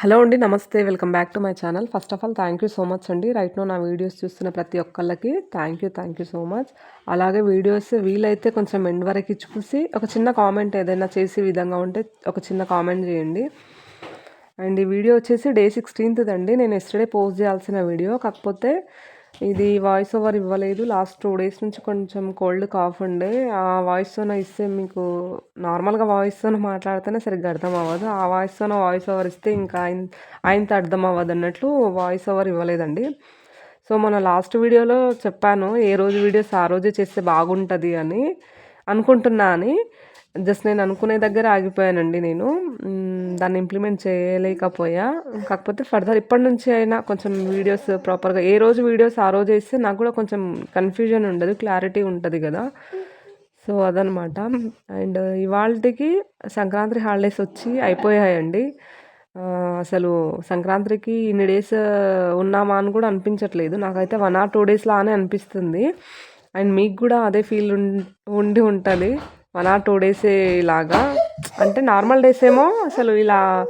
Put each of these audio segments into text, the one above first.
Hello అండి నమస్తే. Welcome back to my channel. First of all thank you so much అండి. Right now నా videos చూస్తున్న ప్రతి ఒక్కళ్ళకి thank you thank you so much అలాగే వీడియోస్ వీలైతే కొంచెం ఎండ్ వరకు చూసి ఒక చిన్న కామెంట్ ఏదైనా చేసే విధంగా ఉంటే ఒక చిన్న కామెంట్ చేయండి. అండ్ ఈ వీడియో వచ్చేసి డే సిక్స్టీన్త్ అండి నేను ఎస్టర్డే పోస్ట్ చేయాల్సిన వీడియో కాకపోతే ఇది వాయిస్ ఓవర్ ఇవ్వలేదు. లాస్ట్ టూ డేస్ నుంచి కొంచెం కోల్డ్ కాఫ్ ఉండే. ఆ వాయిస్తోనే ఇస్తే మీకు నార్మల్గా వాయిస్తోనే మాట్లాడితేనే సరిగ్గా అర్థం అవ్వదు. ఆ వాయిస్తోనే వాయిస్ ఓవర్ ఇస్తే ఇంకా ఆయన ఆయనతో అర్థం అవ్వదు అన్నట్లు వాయిస్ ఓవర్ ఇవ్వలేదండి. సో మన లాస్ట్ వీడియోలో చెప్పాను ఏ రోజు వీడియోస్ ఆ రోజే చేస్తే బాగుంటుంది అని అనుకుంటున్నా అని. జస్ట్ నేను అనుకునే దగ్గర ఆగిపోయానండి నేను. దాన్ని ఇంప్లిమెంట్ చేయలేకపోయా. కాకపోతే ఫర్దర్ ఇప్పటి నుంచి అయినా కొంచెం వీడియోస్ ప్రాపర్గా ఏ రోజు వీడియోస్ ఆ రోజు వేస్తే నాకు కూడా కొంచెం కన్ఫ్యూజన్ ఉండదు క్లారిటీ ఉంటుంది కదా. సో అదనమాట అండ్ ఇవాళకి సంక్రాంతి హాలిడేస్ వచ్చి అయిపోయాయండి. అసలు సంక్రాంతికి ఇన్ని డేస్ ఉన్నామా అని కూడా అనిపించట్లేదు. నాకైతే వన్ ఆర్ టూ డేస్లానే అనిపిస్తుంది. అండ్ మీకు కూడా అదే ఫీల్ ఉండి ఉంటుంది. వన్ ఆర్ టూ డేస్ ఇలాగా. అంటే నార్మల్ డేస్ ఏమో అసలు ఇలా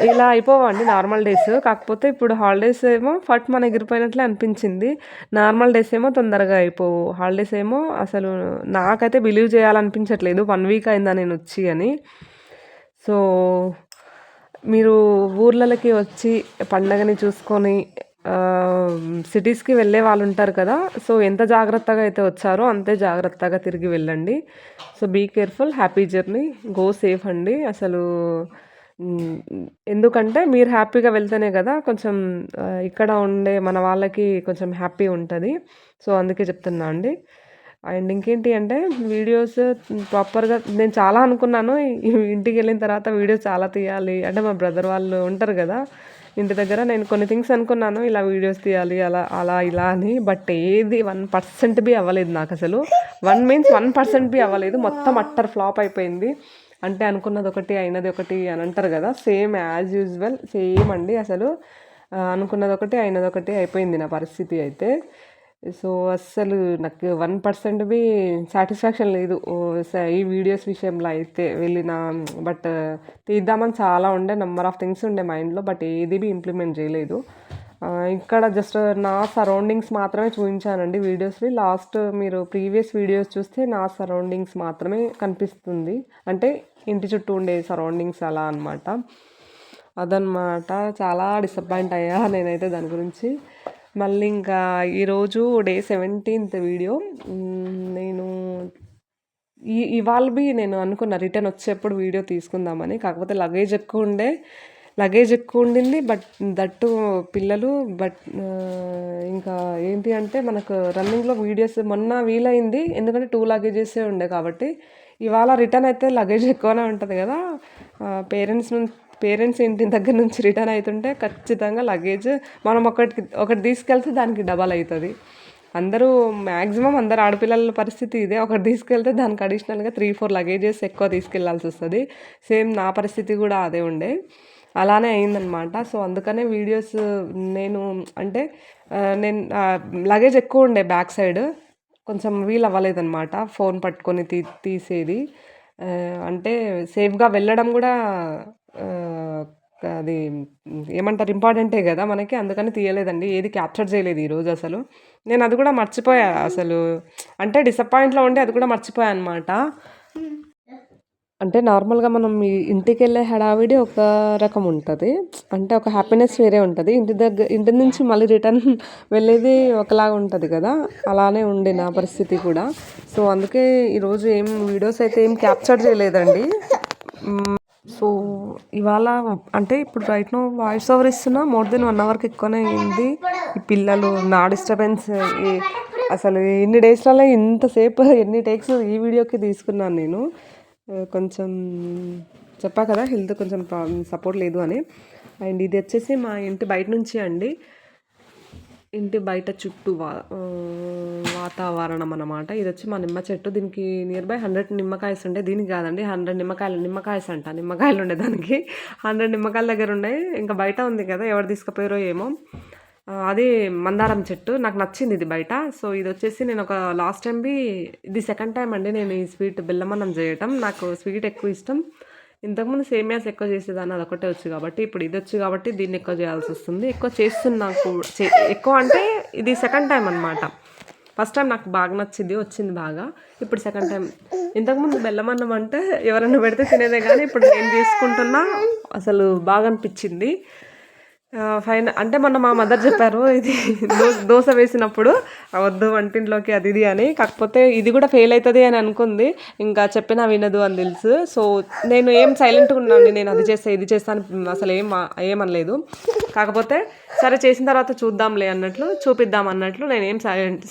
ఇలా అయిపోవండి నార్మల్ డేస్. కాకపోతే ఇప్పుడు హాలిడేస్ ఏమో ఫట్ మన ఎగిరిపోయినట్లే అనిపించింది. నార్మల్ డేస్ ఏమో తొందరగా అయిపోవు. హాలిడేస్ ఏమో అసలు నాకైతే బిలీవ్ చేయాలనిపించట్లేదు. వన్ వీక్ అయిందా నేను వచ్చి అని. సో మీరు ఊర్లకి వచ్చి పండగని చూసుకొని సిటీస్కి వెళ్ళే వాళ్ళు ఉంటారు కదా సో ఎంత జాగ్రత్తగా అయితే వచ్చారో అంతే జాగ్రత్తగా తిరిగి వెళ్ళండి. So be careful happy journey go safe అండి. అసలు ఎందుకంటే మీరు హ్యాపీగా వెళ్తేనే కదా కొంచెం ఇక్కడ ఉండే మన వాళ్ళకి కొంచెం హ్యాపీ ఉంటుంది. సో అందుకే చెప్తున్నా అండి. అండ్ ఇంకేంటి అంటే వీడియోస్ ప్రాపర్గా నేను చాలా అనుకున్నాను. ఇంటికి వెళ్ళిన తర్వాత వీడియోస్ చాలా తీయాలి. అంటే మా బ్రదర్ వాళ్ళు ఉంటారు కదా ఇంటి దగ్గర నేను కొన్ని థింగ్స్ అనుకున్నాను. ఇలా వీడియోస్ తీయాలి అలా అలా ఇలా అని. బట్ ఏది వన్ పర్సెంట్ బి అవ్వలేదు నాకు అసలు. One means one percent B అవ్వలేదు. మొత్తం అట్టర్ ఫ్లాప్ అయిపోయింది. అంటే అనుకున్నది ఒకటి అయినది ఒకటి అని అంటారు కదా సేమ్ యాజ్ యూజువల్ సేమ్ అండి అసలు. అనుకున్నది ఒకటి అయినది ఒకటి అయిపోయింది నా పరిస్థితి అయితే. సో అస్సలు నాకు వన్ పర్సెంట్ బి సాటిస్ఫాక్షన్ లేదు. ఈ వీడియోస్ విషయంలో అయితే వెళ్ళిన బట్ తీద్దామని చాలా ఉండే నెంబర్ ఆఫ్ థింగ్స్ ఉండే మైండ్లో బట్ ఏది బి ఇంప్లిమెంట్ చేయలేదు. ఇక్కడ జస్ట్ నా సరౌండింగ్స్ మాత్రమే చూపించానండి వీడియోస్వి లాస్ట్ మీరు ప్రీవియస్ వీడియోస్ చూస్తే నా సరౌండింగ్స్ మాత్రమే కనిపిస్తుంది. అంటే ఇంటి చుట్టూ ఉండే సరౌండింగ్స్ అలా అనమాట అదనమాట చాలా డిసప్పాయింట్ అయ్యా నేనైతే దాని గురించి. మళ్ళీ ఇంకా ఈరోజు డే సెవెంటీన్త్ వీడియో. నేను ఈ ఇవాళ బి నేను అనుకున్న రిటర్న్ వచ్చేప్పుడు వీడియో తీసుకుందామని. కాకపోతే లగేజ్ ఎక్కువ ఉండే లగేజ్ ఎక్కువ ఉండింది బట్ దట్టు పిల్లలు బట్ ఇంకా ఏంటి అంటే మనకు రన్నింగ్లో వీడియోస్ మొన్న వీలైంది. ఎందుకంటే టూ లగేజెసే ఉండే కాబట్టి. ఇవాళ రిటర్న్ అయితే లగేజ్ ఎక్కువనే ఉంటుంది కదా. పేరెంట్స్ నుంచి పేరెంట్స్ ఇంటి దగ్గర నుంచి రిటర్న్ అవుతుంటే ఖచ్చితంగా లగేజ్ మనం ఒకటి ఒకటి తీసుకెళ్తే దానికి డబల్ అవుతుంది. అందరూ మ్యాక్సిమం అందరు ఆడపిల్లల పరిస్థితి ఇదే. ఒకటి తీసుకెళ్తే దానికి అడిషనల్గా త్రీ ఫోర్ లగేజెస్ ఎక్కువ తీసుకెళ్ళాల్సి వస్తుంది. సేమ్ నా పరిస్థితి కూడా అదే ఉండే. అలానే అయిందనమాట. సో అందుకనే వీడియోస్ నేను అంటే నేను లగేజ్ ఎక్కువ ఉండే బ్యాక్ సైడ్. కొంచెం వీలు అవ్వలేదన్నమాట ఫోన్ పట్టుకొని తీ తీసేది. అంటే సేఫ్గా వెళ్ళడం కూడా అది ఏమంటారు ఇంపార్టెంటే కదా మనకి అందుకని తీయలేదండి. ఏది క్యాప్చర్ చేయలేదు ఈరోజు అసలు. నేను అది కూడా మర్చిపోయా అసలు. అంటే డిసప్పాయింట్లో ఉండి అది కూడా మర్చిపోయా అనమాట అంటే నార్మల్గా మనం ఇంటికి వెళ్ళే హడావిడి ఒక రకం ఉంటుంది. అంటే ఒక హ్యాపీనెస్ వేరే ఉంటుంది. ఇంటి దగ్గర ఇంటి నుంచి మళ్ళీ రిటర్న్ వెళ్ళేది ఒకలాగా ఉంటుంది కదా. అలానే ఉండే నా పరిస్థితి కూడా. సో అందుకే ఈరోజు ఏం వీడియోస్ అయితే ఏం క్యాప్చర్ చేయలేదండి. సో ఇవాళ అంటే ఇప్పుడు రైట్ నో వాయిస్ ఓవర్ ఇస్తున్నా. మోర్ దెన్ వన్ అవర్కి ఎక్కువనే అయింది. ఈ పిల్లలు నా డిస్టర్బెన్స్ అసలు ఎన్ని డేస్లలో ఇంతసేపు ఎన్ని టేక్స్ ఈ వీడియోకి తీసుకున్నాను నేను. కొంచెం చెప్పా కదా హెల్త్ కొంచెం సపోర్ట్ లేదు అని. అండ్ ఇది వచ్చేసి మా ఇంటి బయట నుంచి అండి. ఇంటి బయట చుట్టూ వా వాతావరణం అనమాట ఇది వచ్చి మా నిమ్మ చెట్టు. దీనికి నియర్ బై హండ్రెడ్ నిమ్మకాయస్ ఉండే. దీనికి కాదండి హండ్రెడ్ నిమ్మకాయలు నిమ్మకాయస్ అంట. నిమ్మకాయలు ఉండే దానికి. హండ్రెడ్ నిమ్మకాయల దగ్గర ఉండే ఇంకా బయట ఉంది కదా ఎవరు తీసుకుపోయారో ఏమో. అది మందారం చెట్టు. నాకు నచ్చింది ఇది బయట. సో ఇది వచ్చేసి నేను ఒక లాస్ట్ టైం బి ఇది సెకండ్ టైం అండి నేను ఈ స్వీట్ బెల్లమన్నం చేయటం. నాకు స్వీట్ ఎక్కువ ఇష్టం. ఇంతకుముందు సేమియాస్ ఎక్కువ చేసేదాన్ని అదొకటే వచ్చు కాబట్టి ఇప్పుడు ఇది వచ్చు కాబట్టి దీన్ని ఎక్కువ చేయాల్సి వస్తుంది. ఎక్కువ చేస్తున్నా కూడా ఎక్కువ అంటే ఇది సెకండ్ టైం అనమాట ఫస్ట్ టైం నాకు బాగా నచ్చింది వచ్చింది బాగా. ఇప్పుడు సెకండ్ టైం ఇంతకుముందు బెల్లం అన్నం అంటే ఎవరన్నా పెడితే తినేదే కానీ ఇప్పుడు నేను తీసుకుంటున్నా అసలు బాగా అనిపించింది. ఫైన్. అంటే మొన్న మా మదర్ చెప్పారు ఇది దోశ వేసినప్పుడు వద్దు వంటింట్లోకి అది ఇది అని. కాకపోతే ఇది కూడా ఫెయిల్ అవుతుంది అని అనుకుంది. ఇంకా చెప్పినా వినదు అని తెలుసు. సో నేను ఏం సైలెంట్గా ఉన్నాను నేను అది చేస్తా ఇది చేస్తాను అసలు ఏం ఏమనలేదు. కాకపోతే సరే చేసిన తర్వాత చూద్దాంలే అన్నట్లు చూపిద్దాం అన్నట్లు నేను ఏం సైలెంట్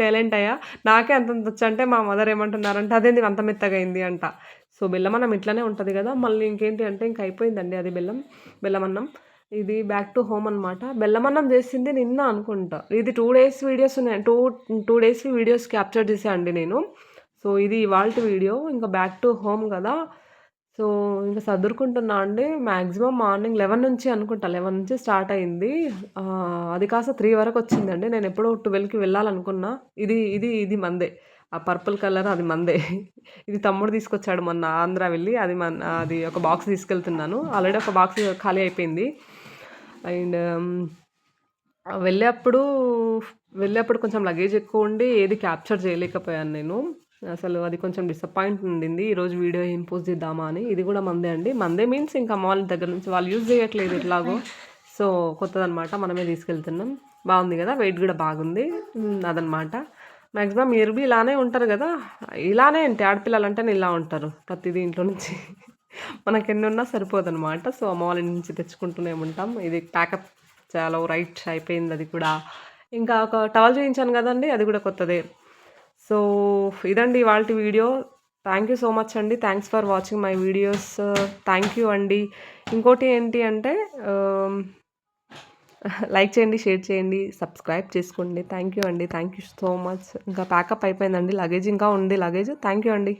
సైలెంట్ అయ్యా. నాకే అంత వచ్చి అంటే మా మదర్ ఏమంటున్నారంటే అదేంది అంత మెత్తగా అయింది అంట. సో బెల్లం అన్నం ఇట్లానే ఉంటుంది కదా. మళ్ళీ ఇంకేంటి అంటే ఇంక అయిపోయిందండి అది బెల్లం బెల్లం అన్నం ఇది బ్యాక్ టు హోమ్ అనమాట బెల్లమన్నం చేసింది నిన్న అనుకుంటా. ఇది టూ డేస్ వీడియోస్ ఉన్నాయి. Two two days videos capture చేసా అండి నేను. సో ఇది ఇవాళ వీడియో ఇంకా బ్యాక్ టు హోమ్ కదా. సో ఇంకా సర్దురుకుంటున్నా అండి. మ్యాక్సిమం మార్నింగ్ లెవెన్ నుంచి అనుకుంటా. లెవెన్ నుంచి స్టార్ట్ అయింది. అది కాస్త త్రీ వరకు వచ్చిందండి నేను ఎప్పుడో ట్వెల్వ్కి వెళ్ళాలనుకున్నా. ఇది ఇది ఇది మందే ఆ పర్పుల్ కలర్ అది మందే ఇది తమ్ముడు తీసుకొచ్చాడు మొన్న ఆంధ్ర వెళ్ళి. అది మన అది ఒక బాక్స్ తీసుకెళ్తున్నాను. ఆల్రెడీ ఒక బాక్స్ ఖాళీ అయిపోయింది. అండ్ um, వెళ్ళేప్పుడు వెళ్ళేప్పుడు కొంచెం లగేజ్ ఎక్కువ ఉండి ఏది క్యాప్చర్ చేయలేకపోయాను నేను. అసలు అది కొంచెం డిసప్పాయింట్ ఉండింది. ఈరోజు వీడియో ఏం పోస్ట్ చేద్దామా అని. ఇది కూడా మందే అండి. మందే మీన్స్ ఇంకా మాల్ దగ్గర నుంచి వాళ్ళు యూజ్ చేయట్లేదు ఎట్లాగో. సో కొత్తదనమాట మనమే తీసుకెళ్తున్నాం. బాగుంది కదా? వెయిట్ కూడా బాగుంది. అదనమాట మ్యాక్సిమం మీరు బి ఇలానే ఉంటారు కదా? ఇలానే అంటే ఆడపిల్లలు అంటేనే ఇలా ఉంటారు ప్రతిదీ ఇంట్లో నుంచి. మనకి ఎన్ని ఉన్నా సరిపోదన్నమాట. సో అమ్మ వాళ్ళ నుంచి తెచ్చుకుంటూనే ఉంటాం. ఇది ప్యాకప్ చాలా రైట్ అయిపోయింది అది కూడా. ఇంకా ఒక టవల్ చేయించాను కదండి అది కూడా కొత్తదే. సో ఇదండి ఇవాళ video. Thank you so much అండి. Thanks for watching my videos. Thank you అండి. ఇంకోటి ఏంటి అంటే లైక్ చేయండి షేర్ చేయండి సబ్స్క్రైబ్ చేసుకోండి. థ్యాంక్ యూ అండి. Thank you so much. ఇంకా ప్యాకప్ అయిపోయిందండి. లగేజ్ ఇంకా ఉంది లగేజ్. థ్యాంక్ యూ అండి.